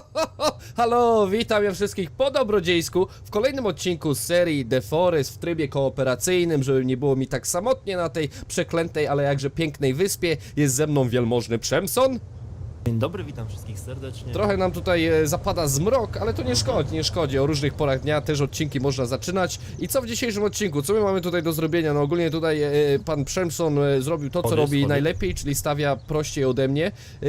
Halo, witam ja wszystkich po dobrodziejsku w kolejnym odcinku serii The Forest w trybie kooperacyjnym, żeby nie było mi tak samotnie na tej przeklętej, ale jakże pięknej wyspie. Jest ze mną wielmożny Przemson. Dzień dobry, witam wszystkich serdecznie. Trochę nam tutaj e, zapada zmrok, ale to nie szkodzi, nie szkodzi. O różnych porach dnia też odcinki można zaczynać. I co w dzisiejszym odcinku? Co my mamy tutaj do zrobienia? No ogólnie tutaj e, pan Przemson e, zrobił to, co robi najlepiej, czyli stawia prościej ode mnie. E,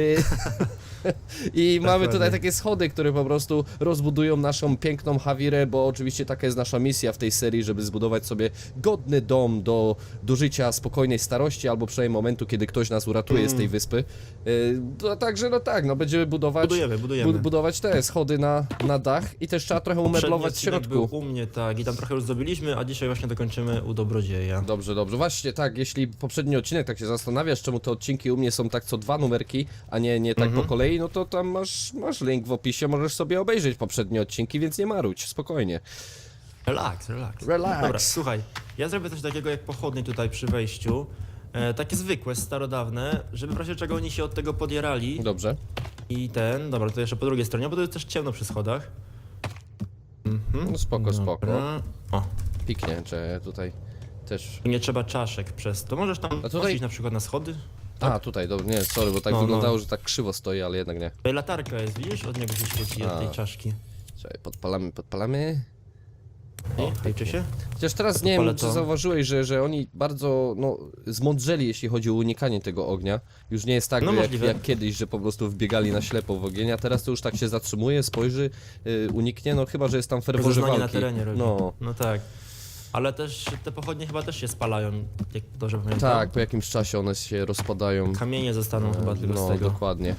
I mamy tutaj Dokładnie. takie schody, które po prostu rozbudują naszą piękną Hawirę, bo oczywiście taka jest nasza misja w tej serii, żeby zbudować sobie godny dom do, do życia, spokojnej starości, albo przynajmniej momentu, kiedy ktoś nas uratuje z tej wyspy. E, to, także no tak, no będziemy budować, Budujemy, budujemy. bu- budować te schody na, na dach i też trzeba trochę umeblować w środku. był u mnie, tak, i tam trochę już zrobiliśmy, a dzisiaj właśnie dokończymy u Dobrodzieja. Dobrze, dobrze. Właśnie tak, jeśli poprzedni odcinek tak się zastanawiasz, czemu te odcinki u mnie są tak co dwa numerki, a nie, nie tak Mhm. po kolei, no to tam masz, masz link w opisie, możesz sobie obejrzeć poprzednie odcinki, więc nie marudź, spokojnie. Relax, relax. Relax. Dobra, słuchaj, ja zrobię coś takiego jak pochodnie tutaj przy wejściu. E, takie zwykłe, starodawne, żeby w razie czego oni się od tego podjarali. Dobrze. I ten, dobra, to jeszcze po drugiej stronie, bo to jest też ciemno przy schodach. Mhm. No spoko, spoko. Dobra. O, Piknie, że tutaj też... tu nie trzeba czaszek przez to. Możesz tam tutaj- tutaj... na przykład na schody. A, tutaj, dobrze, nie, sorry, bo tak No, no. wyglądało, że tak krzywo stoi, ale jednak nie. Tutaj latarka jest, widzisz? Od niego się świeci, A. od tej czaszki. Czekaj, podpalamy, podpalamy. O, liczy się? Chociaż teraz nie wiem, czy to. zauważyłeś, że, że oni bardzo no, zmądrzeli, jeśli chodzi o unikanie tego ognia. Już nie jest tak No jak, możliwe. jak kiedyś, że po prostu wbiegali na ślepo w ogień, a teraz to już tak się zatrzymuje, spojrzy, y, uniknie, no chyba, że jest tam ferworze Rozeznanie walki. na terenie robi. No, No tak. Ale też te pochodnie chyba też się spalają, jak dobrze pamiętam. tak, po jakimś czasie one się rozpadają. Kamienie zostaną chyba tylko no, z tego. dokładnie.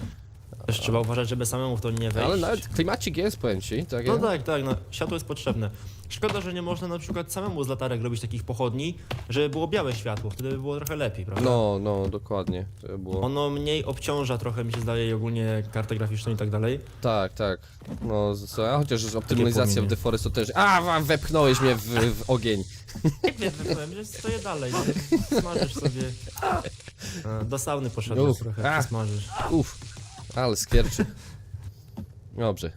Też trzeba uważać, żeby samemu w to nie wejść. Ale nawet klimacik jest, powiem ci, tak? No tak, tak, no, światło jest potrzebne. Szkoda, że nie można na przykład samemu z latarek robić takich pochodni, żeby było białe światło, wtedy by było trochę lepiej, prawda? No, no, dokładnie. To by było... Ono mniej obciąża trochę, mi się zdaje, i ogólnie kartę graficzną i tak dalej. Tak, tak. No, co, a chociaż optymalizacja w płomienie. The Forest to też... A, wam wepchnąłeś mnie w, w ogień. Nie wiem, wypowiem, że stoję dalej, nie? smażysz sobie. A, Do sauny poszedłeś Uf, trochę, a. smażysz. Uff, ale skierczy. Dobrze.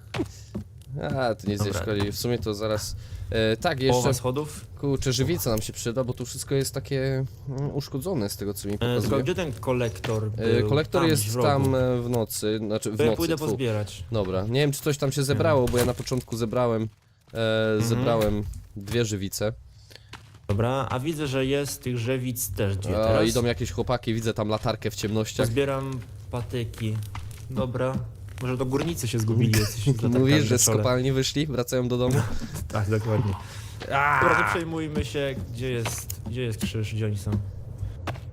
A, to nic nie Dobra. szkodzi. W sumie to zaraz... E, tak, Połowa jeszcze, schodów. kurczę, żywica nam się przyda, bo tu wszystko jest takie mm, uszkodzone z tego, co mi E, tylko pokazuje. gdzie ten kolektor E, był? kolektor Tam, jest rogu. tam e, w nocy, znaczy w To ja nocy, pójdę tfu. pozbierać. Dobra, nie wiem, czy coś tam się zebrało, bo ja na początku zebrałem, e, zebrałem dwie żywice. Dobra, a widzę, że jest tych żywic też dwie A, teraz. idą jakieś chłopaki, widzę tam latarkę w ciemnościach. Pozbieram patyki. Dobra. Może do górnicy się zgubili Mówisz, że na z kopalni wyszli, wracają do domu? Tak, dokładnie. Dobra, nie przejmujmy się, gdzie jest, gdzie jest krzyż, gdzie oni są.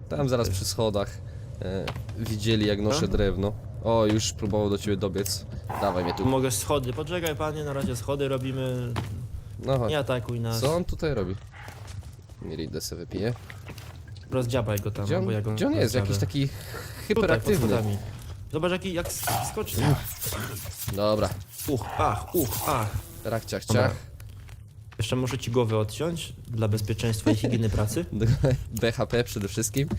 Tam zaraz przy schodach e, widzieli jak noszę drewno. O, już próbował do ciebie dobiec. Dawaj mnie tu. Mogę schody, poczekaj panie, na razie schody robimy. No chodź. Nie atakuj nas. Co on tutaj robi? Miridę se wypije. Rozdziabaj go tam, Gdzie on, bo ja go gdzie on jest? rozdziabę. Jakiś taki Tutaj, pod hyperaktywny. schodami. Zobacz jaki, jak sk- skoczy. Dobra, Uch, ach, uch, ach. rakciach Dobra. ciach. Jeszcze muszę ci głowę odciąć dla bezpieczeństwa i higieny pracy. BHP przede wszystkim.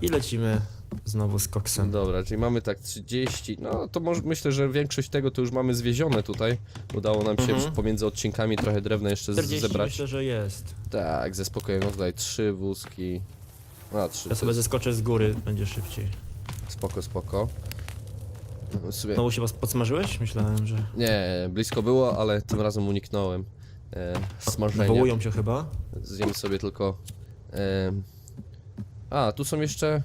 I lecimy znowu z koksem. Dobra, czyli mamy tak 30. No to może myślę, że większość tego to już mamy zwiezione tutaj. Udało nam się Mhm. pomiędzy odcinkami trochę drewna jeszcze z- 40 zebrać. myślę, że jest. Tak, ze spokojem. No tutaj trzy wózki. A, trzy. Ja sobie zeskoczę z góry, będzie szybciej. Spoko, spoko. No, Sobie... Znowu się was podsmażyłeś? Myślałem, że... Nie, blisko było, ale tym razem uniknąłem e, smażenia. Wołują się chyba. Zjem sobie tylko... E... A, tu są jeszcze...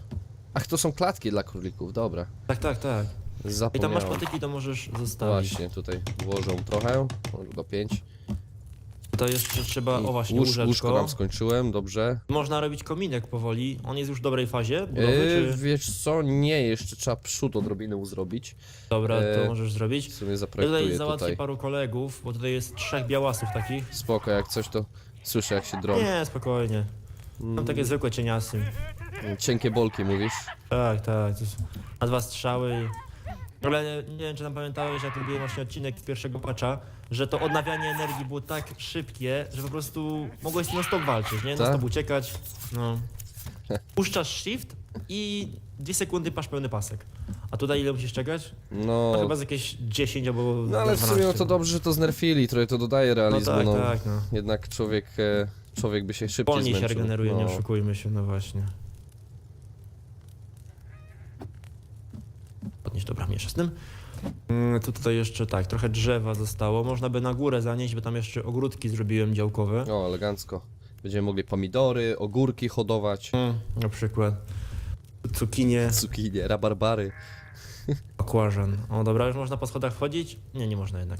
Ach, to są klatki dla królików, dobra. Tak, tak, tak. I tam Zapomniałem. masz patyki, to możesz zostawić. Właśnie, tutaj włożą trochę, może pięć. To jeszcze trzeba, o właśnie, łóż, łóżeczko. łóżko nam skończyłem, dobrze. Można robić kominek powoli. On jest już w dobrej fazie budowy, E, czy... wiesz co, nie, jeszcze trzeba przód odrobinę uzrobić. Dobra, to e, możesz zrobić. W sumie Ja zaprojektuję tutaj załatwię tutaj. paru kolegów, bo tutaj jest trzech białasów takich. Spoko, jak coś to słyszę jak się drą. Nie, spokojnie. Mam takie zwykłe cieniasy. Cienkie bolki mówisz? Tak, tak. To na dwa strzały i... Ale nie, nie wiem, czy tam pamiętałeś, jak robiłem właśnie odcinek z pierwszego patcha, że to odnawianie energii było tak szybkie, że po prostu mogłeś non stop walczyć, nie? Tak? stop uciekać, no. Puszczasz shift i dwie sekundy masz pełny pasek. A tutaj ile musisz czekać? No, No, chyba z jakieś 10 albo no ale w sumie no 12. to dobrze, że to znerfili, trochę to dodaje No realizmu, tak, no. tak, no. Jednak człowiek, e, człowiek by się szybciej Wolniej się zmęczył. regeneruje, nie no. oszukujmy się, no właśnie. Podnieś, dobra, mniejsza z tym. Mm, tu tutaj jeszcze tak, trochę drzewa zostało. Można by na górę zanieść, bo tam jeszcze ogródki zrobiłem działkowe. O, elegancko. Będziemy mogli pomidory, ogórki hodować, Mm, na przykład cukinie, cukinie, rabarbary. bakłażan. O dobra, już można po schodach wchodzić? Nie, nie można jednak.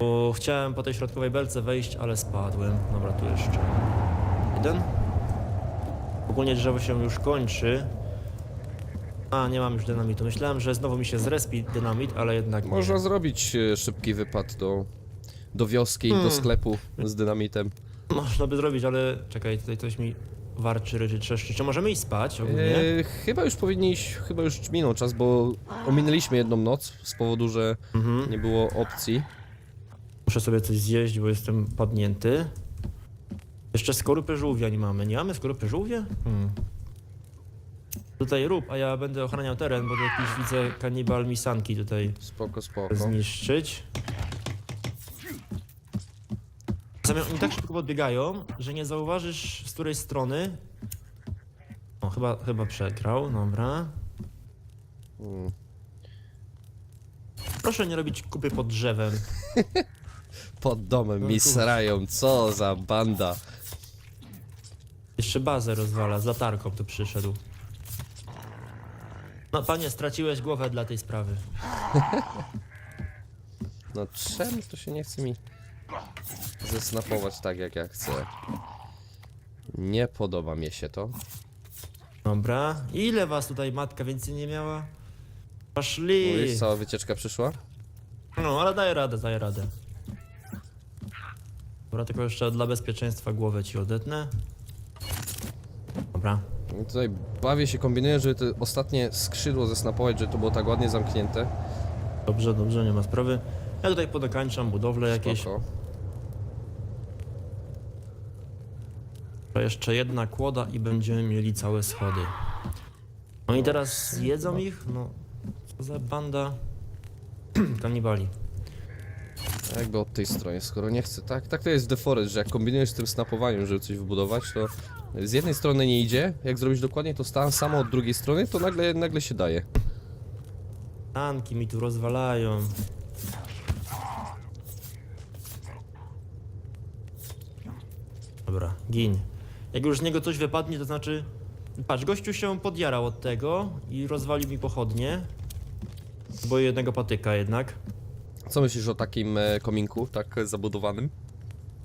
Bo chciałem po tej środkowej belce wejść, ale spadłem. Dobra, tu jeszcze jeden. Ogólnie drzewo się już kończy. A, nie mam już dynamitu. Myślałem, że znowu mi się zrespi dynamit, ale jednak nie. Można zrobić e, szybki wypad do, do wioski, do Hmm. sklepu z dynamitem. Można by zrobić, ale czekaj, tutaj coś mi warczy, ryczy, trzeszczy. Czy możemy iść spać ogólnie? E, chyba już powinni iść, chyba już minął czas, bo ominęliśmy jedną noc z powodu, że Mhm. nie było opcji. Muszę sobie coś zjeść, bo jestem padnięty. Jeszcze skorupy żółwia nie mamy. Nie mamy skorupy żółwia? Hmm. Tutaj rób, a ja będę ochraniał teren, bo tu jakiś widzę kanibal misanki tutaj Spoko, spoko. zniszczyć. Czasami oni tak szybko podbiegają, że nie zauważysz z której strony. O, chyba, chyba przegrał, dobra. Mm. Proszę nie robić kupy pod drzewem. Pod domem No mi srają, co za banda. Jeszcze bazę rozwala, z latarką tu przyszedł. No panie, straciłeś głowę dla tej sprawy. No czemu to się nie chce mi zesnapować tak jak ja chcę? Nie podoba mi się to. Dobra. Ile was tutaj matka więcej nie miała? Poszli! Mówisz, cała wycieczka przyszła? No, ale daję radę, daję radę. Dobra, tylko jeszcze dla bezpieczeństwa głowę ci odetnę. Dobra. I Tutaj bawię się, kombinuję, żeby to ostatnie skrzydło zesnapować, żeby to było tak ładnie zamknięte. Dobrze, dobrze, nie ma sprawy. Ja tutaj podokańczam budowlę jakieś. Spoko. To jeszcze jedna kłoda i będziemy mieli całe schody. No i teraz jedzą ich? No, co za banda kanibali. Jakby od tej strony, skoro nie chcę, tak, tak to jest w The Forest, że jak kombinujesz z tym snapowaniem, żeby coś wybudować, to z jednej strony nie idzie, jak zrobić dokładnie to sta- samo od drugiej strony, to nagle, nagle się daje. Tanki mi tu rozwalają. Dobra, gin. Jak już z niego coś wypadnie, to znaczy... Patrz, gościu się podjarał od tego i rozwalił mi pochodnie. Bo jednego patyka jednak. Co myślisz o takim e, kominku, tak zabudowanym?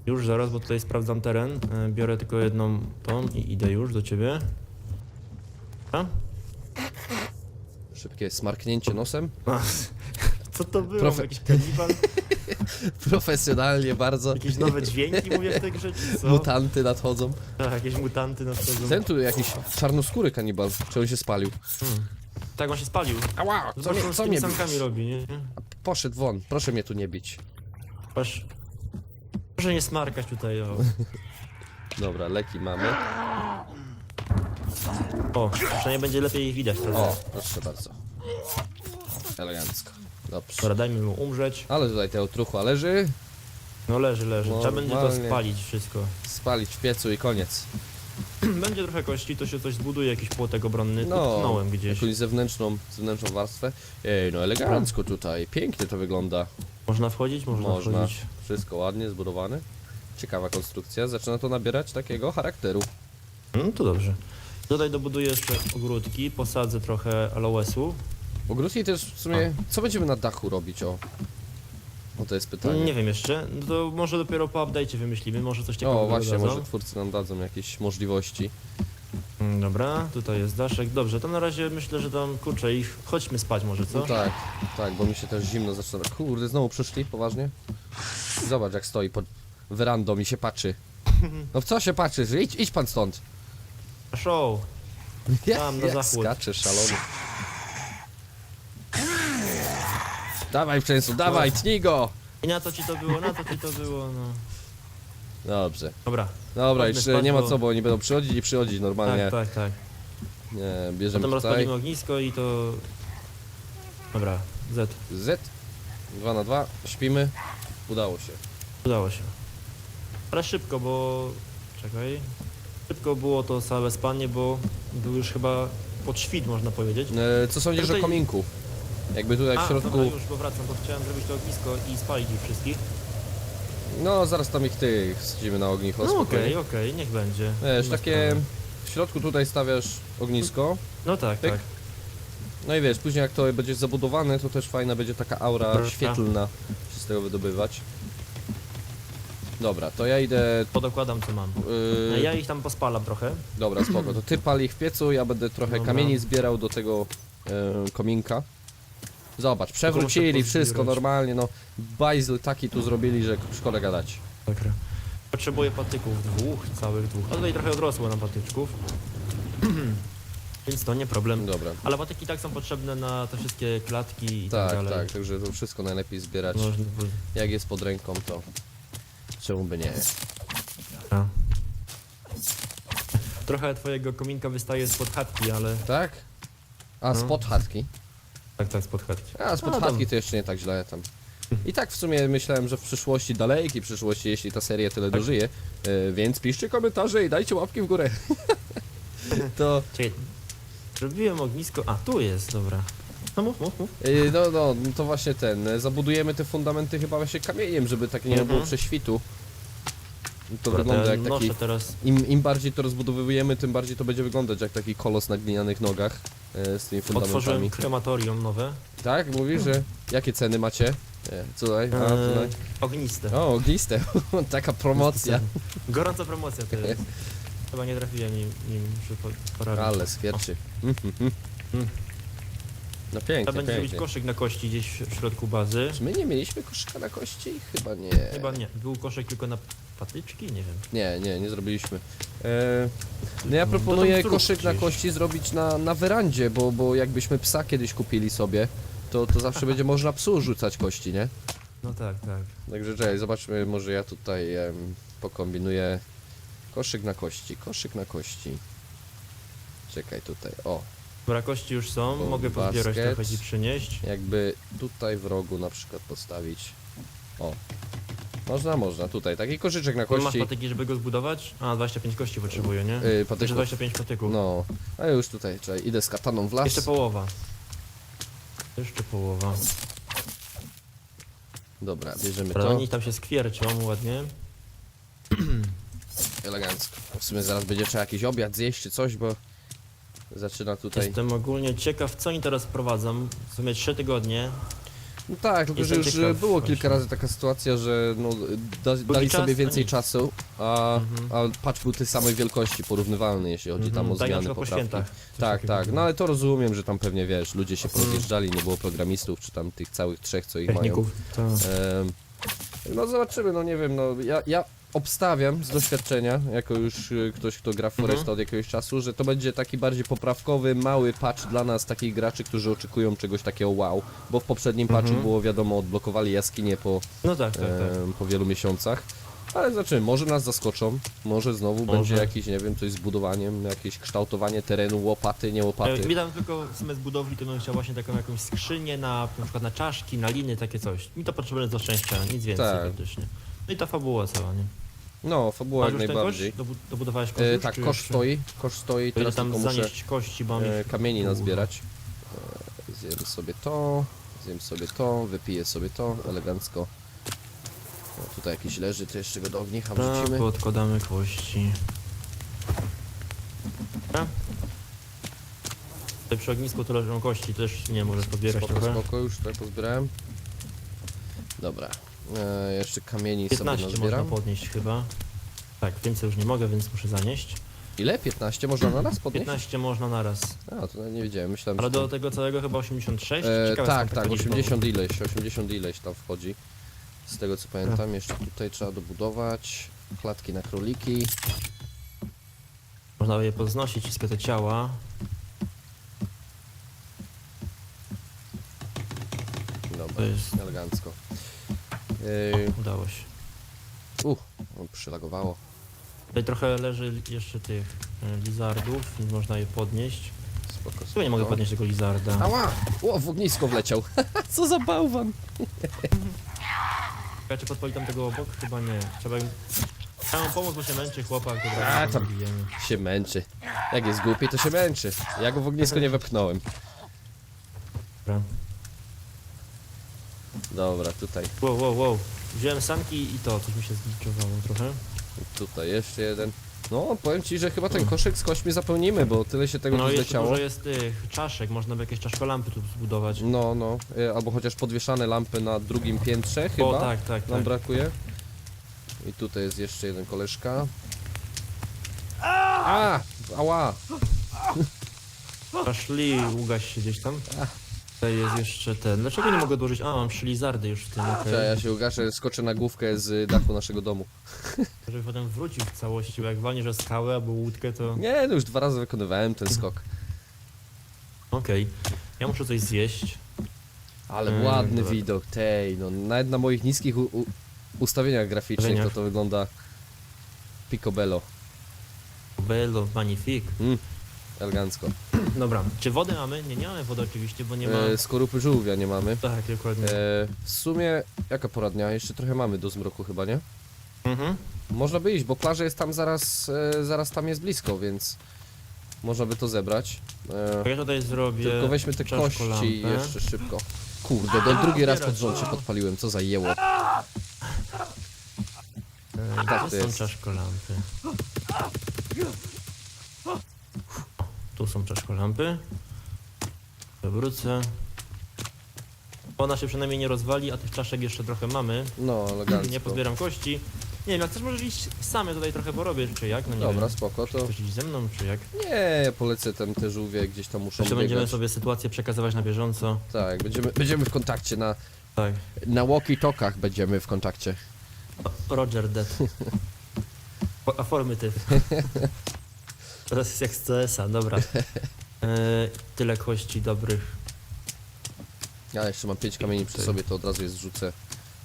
Już zaraz, bo tutaj sprawdzam teren. E, Biorę tylko jedną tą i idę już do ciebie. A? Szybkie smarknięcie nosem. A, Co to było? Profe- Jakiś kanibal? Profesjonalnie bardzo. Jakieś nowe dźwięki mówię w tej grze, czy co? Mutanty nadchodzą. Tak, jakieś mutanty nadchodzą. Ten tu jakiś czarnoskóry kanibal, czy on się spalił? Tak, on się spalił. Ała, co mnie, z co tymi mnie robi, nie? Poszedł won, proszę mnie tu nie bić. Patrz. Proszę nie smarkać tutaj, o. Dobra, leki mamy. O, przynajmniej będzie lepiej ich widać teraz. O, proszę bardzo. Elegancko. Dobrze. Dobra, dajmy mu umrzeć. Ale tutaj tego truchła leży, No leży, leży. Trzeba będzie to Normalnie. spalić wszystko. spalić w piecu i koniec. Będzie trochę kości, to się coś zbuduje, jakiś płotek obronny. No, No, tknąłem gdzieś. jakąś zewnętrzną, zewnętrzną warstwę. Ej, no elegancko tutaj, pięknie to wygląda. Można wchodzić? Można, Można. wchodzić. Wszystko ładnie zbudowane. Ciekawa konstrukcja, zaczyna to nabierać takiego charakteru. No to dobrze. Tutaj dobuduję jeszcze ogródki, posadzę trochę aloesu. Ogródki też w sumie, co będziemy na dachu robić, o? O, to jest pytanie. Nie wiem jeszcze, no to może dopiero po update'cie wymyślimy, może coś ciekawego O, właśnie, dodadzą. może twórcy nam dadzą jakieś możliwości. Mm, Dobra, tutaj jest daszek. Dobrze, to na razie myślę, że tam, kurczę, ich chodźmy spać może, co? No tak, tak, bo mi się też zimno zaczyna. Kurde, znowu przyszli, poważnie? Zobacz jak stoi pod werandą i się patrzy. No w co się patrzysz? Idź, idź pan stąd. Show! Tam, na jak zachód. skacze szalony. Dawaj Przemysł, dawaj, tnij go! I na co ci to było, na co ci to było, no. Dobrze. Dobra, Dobra, Chodźmy już nie ma co, bo oni będą przychodzić i przychodzić normalnie. tak, tak, tak. Nie, bierzemy Potem tutaj. rozpalimy ognisko i to Dobra, Z. Z. 2 na 2. Śpimy. Udało się. Udało się. Ale szybko, bo... Czekaj. Szybko było to całe spanie, bo był już chyba pod świt, można powiedzieć. E, co sądzisz Tutaj- o kominku? Jakby tutaj w A, środku... dobra, już, bo wracam, bo chciałem zrobić to ognisko i spalić ich wszystkich. No, zaraz tam ich tych wsadzimy na ognicho, No okej, spokojnie. okej, niech będzie. Wiesz, Nie ma takie... sprawy. W środku tutaj stawiasz ognisko. No tak, Pyk. tak. No i wiesz, później jak to będzie zabudowane, to też fajna będzie taka aura Dobra. świetlna tego wydobywać. Dobra, to ja idę... Podokładam co mam. Yy, Ja ich tam pospalam trochę. Dobra, spoko, to ty pal ich w piecu, ja będę trochę Dobra. kamieni zbierał do tego e, kominka. Zobacz, przewrócili wszystko normalnie, no bajzl taki tu zrobili, że szkoda gadać. Dobra. Potrzebuję patyków, dwóch, całych dwóch. A tutaj trochę odrosło nam patyczków. Więc to nie problem. Dobra, Ale patyki i tak są potrzebne na te wszystkie klatki i tak, tak, dalej. tak, także to wszystko najlepiej zbierać. Można... Jak jest pod ręką, to czemu by nie? A. Trochę twojego kominka wystaje spod chatki, ale... Tak? A, No. spod chatki? Tak, tak, spod chatki. A, spod chatki dobra. to jeszcze nie tak źle tam. I tak w sumie myślałem, że w przyszłości, daleki przyszłości, jeśli ta seria tyle Tak. dożyje, e, więc piszcie komentarze i dajcie łapki w górę. to, Czekaj. Zrobiłem ognisko... A, tu jest, dobra. No mów, mów, mów. e, no, no, to właśnie ten, e, zabudujemy te fundamenty chyba właśnie kamieniem, żeby tak nie Mhm. było prześwitu. To wygląda ja jak taki, noszę teraz... im, im bardziej to rozbudowujemy, tym bardziej to będzie wyglądać jak taki kolos na glinianych nogach e, z tymi fundamentami. Otworzyłem krematorium nowe. Tak? Mówisz, że jakie ceny macie? Nie, tutaj, a tutaj. Eee, ogniste. O, ogniste, taka promocja. Gorąca promocja to jest. Chyba nie trafiłem nim, nim muszę po- poradzić. Ale. Mm. No Trzeba pięknie, będzie zrobić pięknie. koszyk na kości gdzieś w środku bazy. Czy my nie mieliśmy koszyka na kości? Chyba nie. Chyba nie. Był koszyk tylko na patyczki? Nie wiem. Nie, nie, nie zrobiliśmy. E, no ja proponuję tam zrób koszyk na gdzieś. kości zrobić na, na werandzie, bo, bo jakbyśmy psa kiedyś kupili sobie, to, to zawsze będzie można psu rzucać kości, nie? No tak, tak. Także czekaj, zobaczmy, może ja tutaj em, pokombinuję koszyk na kości, koszyk na kości. Czekaj tutaj, o, Dobra, kości już są. O, Mogę pozbierać basket. trochę i przynieść. jakby tutaj w rogu na przykład postawić. O. Można, można, tutaj, taki koszyczek na Nie Masz kości. patyki, żeby go zbudować? A, 25 kości potrzebuję, nie? Yy, Znaczy patyków. 25 patyków. No, a już tutaj, czekaj, idę z kataną w las. Jeszcze połowa. Jeszcze połowa. Dobra, bierzemy to. oni tam się skwierczą ładnie. Elegancko. W sumie zaraz będzie trzeba jakiś obiad zjeść czy coś, bo zaczyna tutaj. Jestem ogólnie ciekaw, co oni teraz wprowadzą. W sumie 3 tygodnie. No tak, tylko że Jestem już ciekaw było właśnie. kilka razy taka sytuacja, że no, da, dali czas, sobie więcej nic. czasu, a, Mhm. a patch był tej samej wielkości, porównywalny, jeśli chodzi tam o Mhm, tak na zmiany, przykład po poprawki. świętach. Coś Tak, takiego tak, było. no ale to rozumiem, że tam pewnie wiesz, ludzie się Mhm. porozjeżdżali, nie było programistów, czy tam tych całych trzech, co ich mają. Techników. Tak. Em, No zobaczymy, no nie wiem, no ja, ja obstawiam z doświadczenia, jako już y, ktoś, kto gra w Mhm. Foresta od jakiegoś czasu, że to będzie taki bardziej poprawkowy, mały patch dla nas, takich graczy, którzy oczekują czegoś takiego wow, bo w poprzednim patchu Mhm. było wiadomo, odblokowali jaskinie po, No tak, tak, tak. em, po wielu miesiącach. Ale zobaczymy, może nas zaskoczą, może znowu Może. będzie jakiś, nie wiem, coś z budowaniem, jakieś kształtowanie terenu, łopaty, nie łopaty. Mi tam tylko w sumie z budowli to bym chciał właśnie taką jakąś skrzynię na, na przykład na czaszki, na liny, takie coś. Mi to potrzebne do szczęścia, nic więcej Tak. praktycznie. No i ta fabuła cała, nie? No, fabuła Masz jak już ten najbardziej. Dobu- Dobudowałeś kosz E, już, tak, czy kosz jeszcze? stoi, kosz stoi, To idę teraz tam tylko muszę zanieść kości, bo mam e, ich kamieni dużo. nazbierać. E, Zjem sobie to, zjem sobie to, wypiję sobie to, elegancko. O, tutaj jakiś leży, to jeszcze go do ognicha Tak, wrzucimy. podkładamy kości. Dobra. Tutaj przy ognisku to leżą kości, też nie możesz pobierać Spoko, trochę. spoko, już tutaj pozbierałem. Dobra, e, jeszcze kamieni 15 sobie można nazbieram. podnieść chyba. Tak, więcej już nie mogę, więc muszę zanieść. Ile? 15 można na raz podnieść? 15 można naraz. A, to nie wiedziałem, myślałem, Ale że... do to- tego całego chyba 86? E, Ciekawe, tak, tak, liczba 80 ileś, 80 ileś tam wchodzi. Z tego co Tak. pamiętam, jeszcze tutaj trzeba dobudować klatki na króliki. Można je poznosić, wszystkie te ciała. Dobra, To jest- elegancko. Yy, Udało się. uh, przylagowało. Tutaj trochę leży jeszcze tych e, lizardów, więc można je podnieść. spoko. Tu nie mogę spoko. podnieść tego lizarda. Ała! O, w ognisko wleciał. Co za bałwan. Ja czy podpali tam tego obok? Chyba nie. Trzeba im... Trzeba mu pomóc, bo się męczy chłopak, dobra, A, to tam- bijemy. Się męczy. Jak jest głupi, to się męczy. Ja go w ognisko nie wepchnąłem. Dobra. Dobra, tutaj. Wow, wow, wow. Wziąłem sanki i to, coś mi się zgliczowało trochę. Tutaj jeszcze jeden. No, powiem ci, że chyba ten koszyk z kośćmi zapełnimy, bo tyle się tego No i jeszcze zleciało. dużo jest tych czaszek, można by jakieś czaszkolampy tu zbudować. No, no. y, Albo chociaż podwieszane lampy na drugim piętrze chyba. O, tak, tak, Nam tak. brakuje. I tutaj jest jeszcze jeden koleżka. A! Ała! Szli, ugaś się gdzieś tam. Tutaj jest jeszcze ten. Dlaczego nie mogę odłożyć? A, mam trzy lizardy już w tym, okej. Czekaj, ja się ugaszę, skoczę na główkę z dachu naszego domu. Żeby potem wrócił w całości, bo jak walniesz o skałę albo łódkę, to... Nie, no już dwa razy wykonywałem ten skok. Okej. Ja muszę coś zjeść. Ale Mm, ładny dobra. widok, tej, no nawet na moich niskich u, u, ustawieniach graficznych to Ustawieniach. to wygląda picobello, Bello, magnifique. elegancko. Dobra, czy wodę mamy? Nie, nie mamy wody oczywiście, bo nie ma... E, skorupy żółwia nie mamy. Tak, dokładnie. E, w sumie, jaka pora dnia? Jeszcze trochę mamy do zmroku chyba, nie? Mhm. Można by iść, bo plaża jest tam zaraz, e, zaraz tam jest blisko, więc można by to zebrać. E, To ja tutaj zrobię... tylko weźmy te kości czaszkolampę. jeszcze szybko. Kurde, do drugi raz pod rząd się podpaliłem, co za jeło. E, Tak to są jest. czaszkolampy. Tu są czaszkolampy. Wrócę. Ona się przynajmniej nie rozwali, a tych czaszek jeszcze trochę mamy. No, elegancko. Nie pozbieram kości. Nie wiem, jak chcesz możesz iść same tutaj trochę porobię, czy jak? No nie Dobra, wiem. spoko, to... Chcesz iść ze mną, czy jak? Nie, ja polecę tam te żółwie, gdzieś tam muszą Jeszcze będziemy sobie sytuację przekazywać na bieżąco. Tak, będziemy, będziemy w kontakcie na, Tak. na walkie-talkach będziemy w kontakcie. Roger Dead. Afirmative. Teraz jest jak z CS-a, dobra. E, tyle kości dobrych. Ja jeszcze mam pięć kamieni przy sobie, to od razu je zrzucę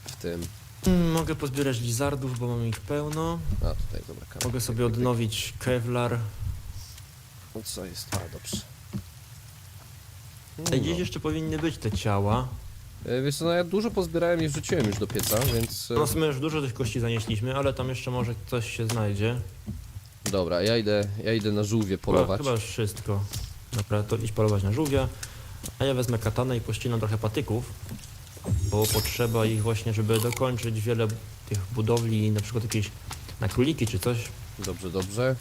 w tym. Mm, Mogę pozbierać lizardów, bo mam ich pełno. A, tutaj, dobra, kamień. Mogę sobie odnowić Kevlar. No co jest? A, dobrze. Tutaj Gdzieś jeszcze powinny być te ciała. E, Wiesz co, no ja dużo pozbierałem i wrzuciłem już do pieca, więc... e, No w sumie już dużo tych kości zanieśliśmy, ale tam jeszcze może coś się znajdzie. Dobra, ja idę, ja idę na żółwie Chyba, polować. chyba już wszystko. Dobra, to idź polować na żółwia. A ja wezmę katanę i pościnam trochę patyków, bo potrzeba ich właśnie, żeby dokończyć wiele tych budowli, na przykład jakieś na króliki czy coś. Dobrze, dobrze.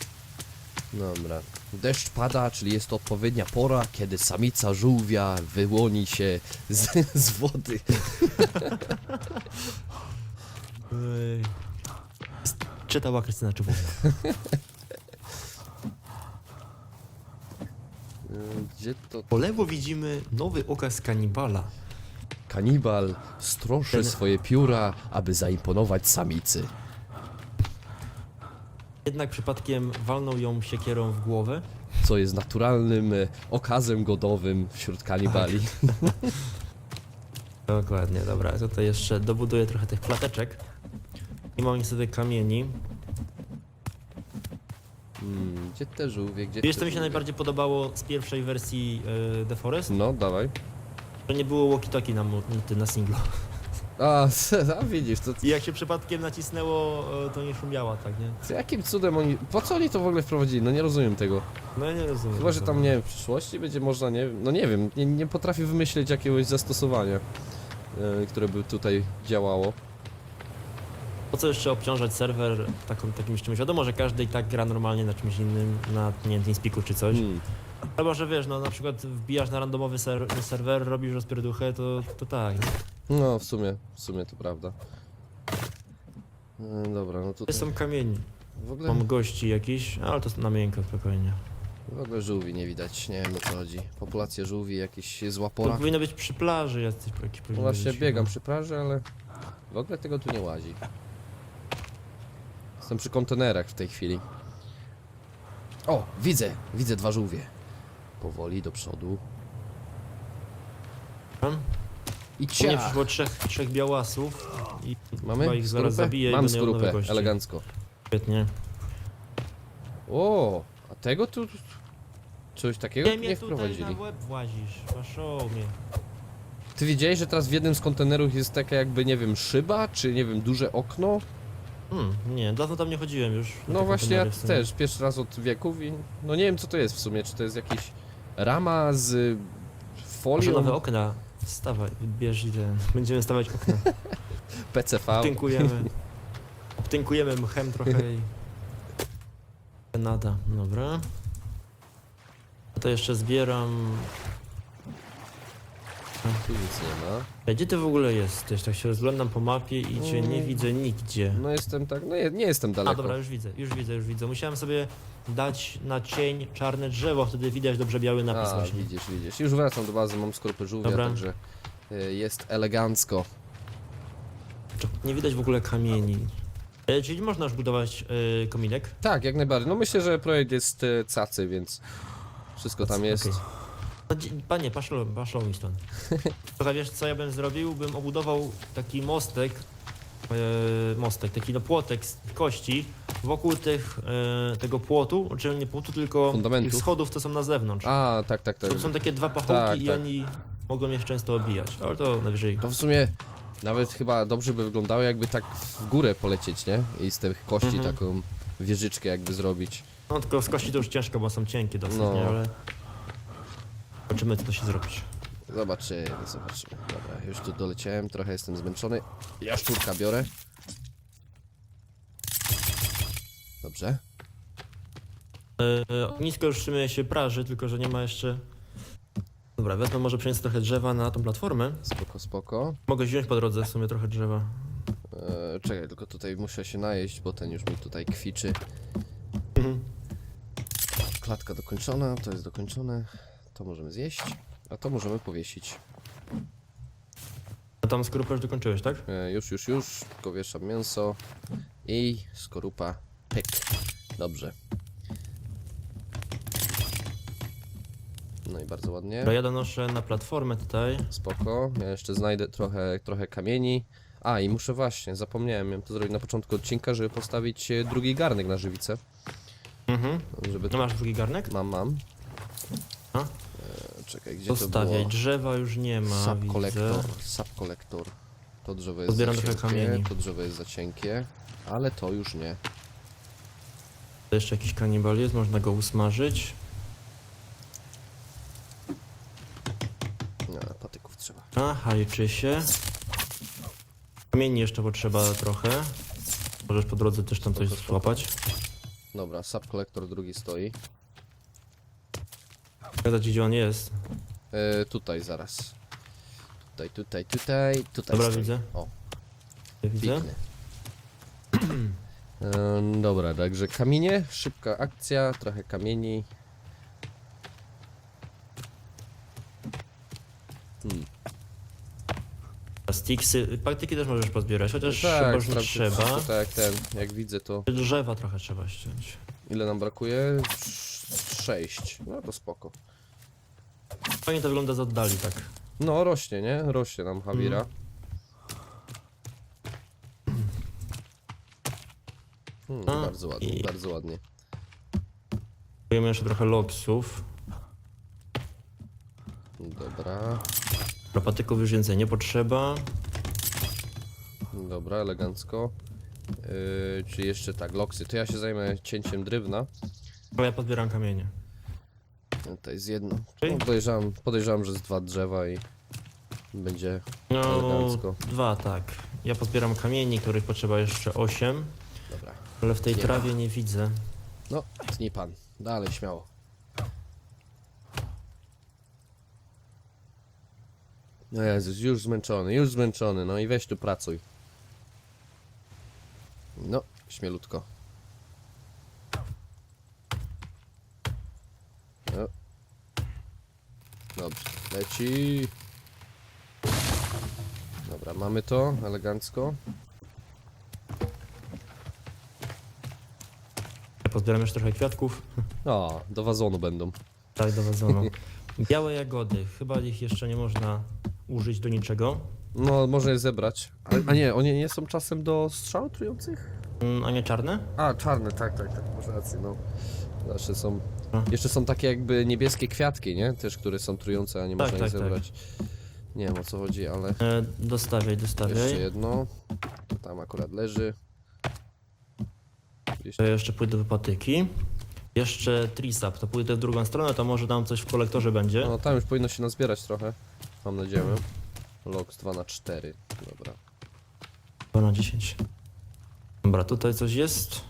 Dobra. Deszcz pada, czyli jest to odpowiednia pora, kiedy samica żółwia wyłoni się z, z wody. Czytała Krystyna Czubówna. Gdzie to? Po lewo widzimy nowy okaz kanibala. Kanibal stroszy Ten- swoje pióra, aby zaimponować samicy. Jednak przypadkiem walnął ją siekierą w głowę. Co jest naturalnym e, okazem godowym wśród kanibali. Dokładnie, dobra. Tutaj jeszcze dobuduję trochę tych plateczek. I mam niestety kamieni. Hmm, gdzie te żółwie? Gdzie Wiesz, te co mi się żółwie? najbardziej podobało z pierwszej wersji e, The Forest? No, dawaj. Że nie było walkie-talkie na, mu- na, na singlu. A, a widzisz, to I jak się przypadkiem nacisnęło, e, to nie szumiała, tak, nie? co- jakim cudem oni... Po co oni to w ogóle wprowadzili? No nie rozumiem tego. No ja nie rozumiem. Chyba, że tam, nie wiem, w przyszłości będzie można, nie no nie wiem, nie, nie potrafię wymyślić jakiegoś zastosowania, e, które by tutaj działało. Po co jeszcze obciążać serwer taką, takim czymś? Wiadomo, że każdy i tak gra normalnie na czymś innym, na nie wiem, TeamSpeaku czy coś. Hmm. Albo, że wiesz, no na przykład wbijasz na randomowy ser serwer, robisz rozpierduchę, to, to tak. nie? No, w sumie, w sumie to prawda. E, dobra, no To tutaj są kamieni. w ogóle, Mam gości jakiś, ale to na miękko spokojnie. w ogóle żółwi nie widać, nie wiem o co chodzi. Populacja żółwi, jakieś zła To powinno być przy plaży jacyś jakiś No powinien właśnie być biegam chyba. przy plaży, ale w ogóle tego tu nie łazi. Jestem przy kontenerach w tej chwili. O, widzę, widzę dwa żółwie. Powoli do przodu. I U mnie ciach! przyszło trzech, trzech białasów i Mamy chyba ich zaraz skorupę? zabiję i Mam będę miał nowe skorupę, gości. elegancko. Świetnie. O, a tego tu... Czegoś takiego Nie tu mnie nie tutaj wprowadzili. łeb włazisz, mnie. Ty wiedziałeś, że teraz w jednym z kontenerów jest taka jakby, nie wiem, szyba, czy nie wiem, duże okno? Hmm, nie, dawno tam nie chodziłem już. na No te właśnie, ja kontenery w sumie. też, pierwszy raz od wieków i no nie wiem co to jest w sumie, czy to jest jakiś rama z y, Może nowe folią, okna. Stawaj, bierz i ten. Będziemy stawiać okna. PCV. Tynkujemy. Tynkujemy mchem trochę i... Nada, dobra. A to jeszcze zbieram... Tu nic nie ma. Gdzie ty w ogóle jesteś? Tak się rozglądam po mapie i cię nie Mm. widzę nigdzie. No jestem tak, no nie, nie jestem A daleko. dobra, już widzę, już widzę, już widzę. Musiałem sobie dać na cień czarne drzewo, wtedy widać dobrze biały napis A, właśnie. widzisz, widzisz. Już wracam do bazy, mam skorupę żółwia, Dobra. także y, jest elegancko. Nie widać w ogóle kamieni. E, czyli można już budować e, kominek? Tak, jak najbardziej. No myślę, że projekt jest y, cacy, więc wszystko tam jest. Okej. Panie, paszlo mi stąd. Trochę wiesz co ja bym zrobił? Bym obudował taki mostek, e, mostek, taki no płotek z kości wokół tych, e, tego płotu, czyli nie płotu, tylko Fundamentów? tych schodów, co są na zewnątrz. A, tak, tak, tak. To są takie dwa pachołki Tak, i tak. oni mogą mnie często obijać, ale to najwyżej. To w sumie nawet chyba dobrze by wyglądało, jakby tak w górę polecieć, nie? I z tych kości Mhm. taką wieżyczkę jakby zrobić. No tylko z kości to już ciężko, bo są cienkie dosyć, No. nie? Ale zobaczymy co to się zrobić. Zobaczymy, zobaczymy. Dobra, już tu doleciałem, trochę jestem zmęczony. Jaszczurka biorę. Dobrze. E, Ognisko już w sumie się praży, tylko że nie ma jeszcze... Dobra, wezmę może przenieść trochę drzewa na tą platformę. Spoko, spoko. Mogę wziąć po drodze w sumie trochę drzewa. E, czekaj, tylko tutaj muszę się najeść, bo ten już mi tutaj kwiczy. Mhm. Klatka dokończona, to jest dokończone. To możemy zjeść, a to możemy powiesić. A tam skorupę już dokończyłeś, tak? E, już, już, już. Tylko wieszam mięso. I skorupa. Pyk. Dobrze. No i bardzo ładnie. Dobra, ja donoszę na platformę tutaj. Spoko. Ja jeszcze znajdę trochę, trochę kamieni. A i muszę właśnie, zapomniałem, miałem to zrobić na początku odcinka, żeby postawić e, drugi garnek na żywicę. Mhm. Żeby No masz drugi garnek? Mam, mam. A? E, czekaj, gdzie to Zostawiaj. było? Drzewa już nie ma, Subkolektor, widzę. subkolektor. To drzewo jest Pozbieram za trochę cienkie, kamieni. to drzewo jest za cienkie, ale to już nie. To jeszcze jakiś kanibal jest, można go usmażyć. No, patyków trzeba. Aha, liczy się. Kamieni jeszcze potrzeba trochę. Możesz po drodze też tam coś złapać. Dobra, subkolektor drugi stoi. Pokazać gdzie on jest. E, tutaj zaraz. Tutaj, tutaj, tutaj, tutaj Dobra, stoi. widzę. O, Ja widzę. piękny. Dobra, także kamienie, szybka akcja, trochę kamieni. Hmm. Sticksy, patyki też możesz pozbierać, chociaż tak, chyba już nie sprawdzę trzeba. wszystko, tak, jak ten, jak widzę to. Drzewa trochę trzeba ściąć. Ile nam brakuje? Sz- Sześć. No to spoko. Fajnie to wygląda z oddali, tak. No rośnie, nie? Rośnie nam Hawira. Mhm. Hmm, A, bardzo ładnie, i- bardzo ładnie. Kupujemy jeszcze trochę loksów. Dobra, Dla patyków już więcej nie potrzeba. dobra, elegancko. Yy, czy jeszcze tak, loksy. To ja się zajmę cięciem drewna. Bo ja podbieram kamienie. To jest jedno. No, podejrzewam, podejrzewam, że z dwa drzewa i będzie No, elegancko. dwa tak. Ja podbieram kamieni, których potrzeba jeszcze 8, Dobra. ale w tej Nie. trawie nie widzę. No, tnij pan. Dalej, śmiało. No Jezus, już zmęczony, już zmęczony, no i weź tu pracuj. No, śmielutko. Dobrze, leci. Dobra, mamy to, elegancko. Ja podbieram jeszcze trochę kwiatków. O, do wazonu będą. Tak, do wazonu. Białe jagody. Chyba ich jeszcze nie można użyć do niczego. No, można je zebrać. A, a nie, one nie są czasem do strzał trujących? Mm, A nie czarne? A, czarne, tak, tak, tak, masz rację, no. Zawsze są... Jeszcze są takie jakby niebieskie kwiatki, nie? Też, które są trujące, a nie Tak, można ich tak, tak. zebrać. Nie wiem o co chodzi, ale... E, dostawiaj, Jeszcze dostawiaj. jedno. To tam akurat leży. Gdzieś To jeszcze pójdę do patyki. Jeszcze trisap, to pójdę w drugą stronę, to może tam coś w kolektorze będzie. No tam już powinno się nazbierać trochę. Mam nadzieję. Logs 2 na 4 Dobra. 2 na 10. Dobra, tutaj coś jest.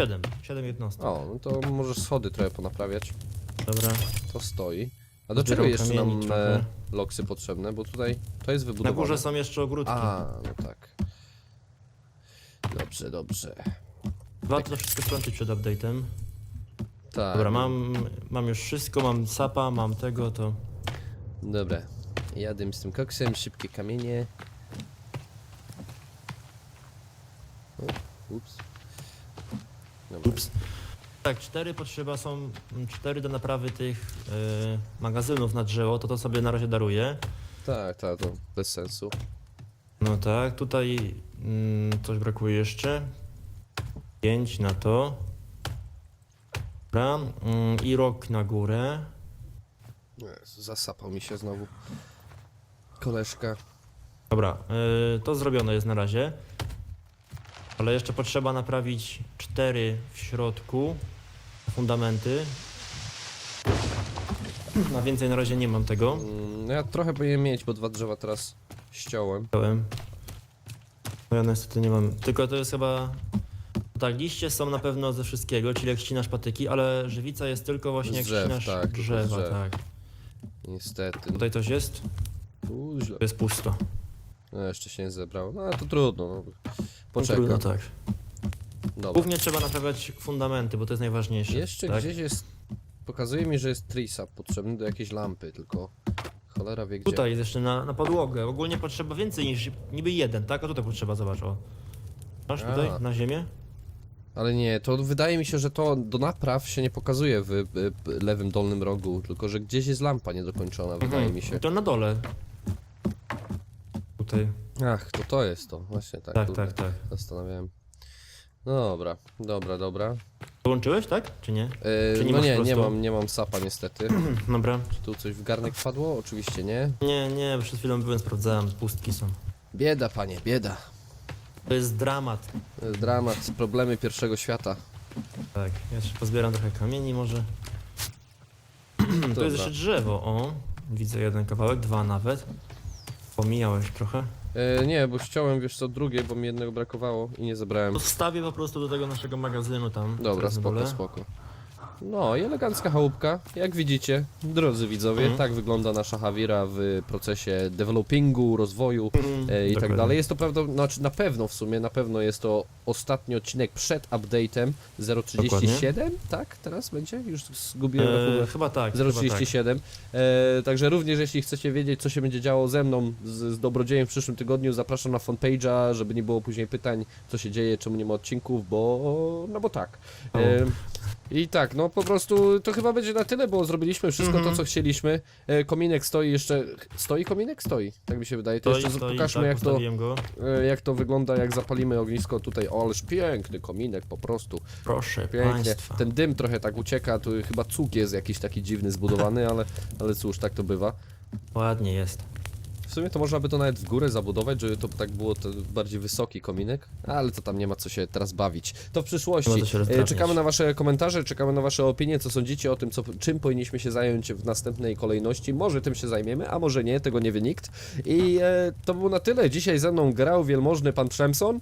7, 7 jednostek. O, no to możesz schody trochę ponaprawiać. Dobra. To stoi. A do Zbieram czego jeszcze kamieni nam trochę. e, loksy potrzebne? Bo tutaj to jest Na wybudowane. górze są jeszcze ogródki. A, no tak. Dobrze, dobrze. Warto to wszystko skończyć przed update'em. Tak. Dobra, mam, mam już wszystko, mam sapa, mam tego, to... Dobra. Jadę z tym koksem, szybkie kamienie. O, ups. Tak, cztery potrzeba są, mm, cztery do naprawy tych y, magazynów na drzewo, to to sobie na razie daruję. Tak, tak, to bez sensu. No tak, tutaj mm, coś brakuje jeszcze. Pięć na to. Dobra, mm, i rok na górę. Jezu, Zasapał mi się znowu. Koleżka. Dobra, y, to zrobione jest na razie. Ale jeszcze potrzeba naprawić cztery w środku fundamenty. Na więcej na razie nie mam tego. Mm, No ja trochę powinienem mieć, bo dwa drzewa teraz ściąłem. Chciałem. No ja niestety nie mam. Tylko to jest chyba. Tak, liście są na pewno ze wszystkiego, czyli jak ścinasz patyki, ale żywica jest tylko właśnie Z jak drzew, ścinasz tak, tylko z drzewa, drzew. tak. Niestety. Tutaj coś jest? Tu źle. To jest pusto. No jeszcze się nie zebrało. No ale to trudno. No. No, Poczekam. Trudno, tak. Dobra. Głównie trzeba naprawiać fundamenty, bo to jest najważniejsze. Jeszcze tak? gdzieś jest. Pokazuje mi, że jest trisap potrzebny do jakiejś lampy, tylko cholera wie gdzie. Tutaj jest jeszcze na, na podłogę. Ogólnie potrzeba więcej niż niby jeden, tak? A tutaj potrzeba, zobacz, o. Masz A. tutaj na ziemię? Ale nie, to wydaje mi się, że to do napraw się nie pokazuje w, w, w lewym dolnym rogu, tylko że gdzieś jest lampa niedokończona, wydaje Mhm. mi się. To na dole. Tutaj. Ach, to to jest to, właśnie tak. Tak, kurde, tak, tak. Zastanawiałem. No dobra, dobra, dobra. Dołączyłeś, tak? Czy nie? Yy, Czy nie no masz nie, nie mam, nie mam sapa niestety. Dobra. Czy tu coś w garnek wpadło? Oczywiście nie. Nie, nie, przed chwilą byłem, sprawdzałem, pustki są. Bieda, panie, bieda. To jest dramat. To jest Dramat, problemy pierwszego świata. Tak, ja jeszcze pozbieram trochę kamieni może. Dobra. jest jeszcze drzewo, o. Widzę jeden kawałek, dwa nawet. Pomijałeś trochę. E, nie, bo ściąłem, wiesz co, drugie, bo mi jednego brakowało i nie zebrałem. To wstawię po prostu do tego naszego magazynu tam. Dobra, spoko, spoko. No i elegancka chałupka. Jak widzicie, drodzy widzowie, Mhm. tak wygląda nasza Havira w procesie developingu, rozwoju Mhm, e, i tak dokładnie. dalej. Jest to prawda, znaczy na pewno w sumie, na pewno jest to ostatni odcinek przed update'em 037, tak? Teraz będzie? Już zgubiłem E, rachubę. chyba tak, chyba tak. 037. E, także również jeśli chcecie wiedzieć, co się będzie działo ze mną, z, z Dobrodziejem w przyszłym tygodniu, zapraszam na fanpage'a, żeby nie było później pytań, co się dzieje, czemu nie ma odcinków, bo... no bo tak. E, I tak, no po prostu to chyba będzie na tyle, bo zrobiliśmy wszystko Mhm. to, co chcieliśmy. E, kominek stoi jeszcze... Stoi kominek? Stoi, tak mi się wydaje. To jeszcze stoi, pokażmy, tak, jak to, go. e, jak to wygląda, jak zapalimy ognisko tutaj. O, ależ piękny kominek po prostu. Proszę Pięknie. państwa. Ten dym trochę tak ucieka, tu chyba cuk jest jakiś taki dziwny zbudowany, ale, ale cóż, tak to bywa. Ładnie jest. W sumie to można by to nawet w górę zabudować, żeby to tak było to bardziej wysoki kominek, ale to tam nie ma co się teraz bawić. To w przyszłości. Się E, rozdrabniać. Czekamy na wasze komentarze, czekamy na wasze opinie, co sądzicie o tym, co, czym powinniśmy się zająć w następnej kolejności. Może tym się zajmiemy, a może nie, tego nie wie nikt. I e, to było na tyle. Dzisiaj ze mną grał wielmożny pan Przemson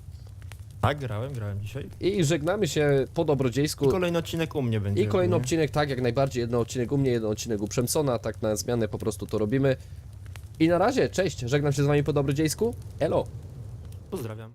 Tak, grałem, grałem dzisiaj. i żegnamy się po dobrodziejsku. I kolejny odcinek u mnie będzie. I kolejny ogólnie. odcinek, tak, jak najbardziej. Jeden odcinek u mnie, jeden odcinek u Przemsona, tak na zmianę po prostu to robimy. I na razie, cześć, żegnam się z wami po dobrodziejsku. Elo! Pozdrawiam.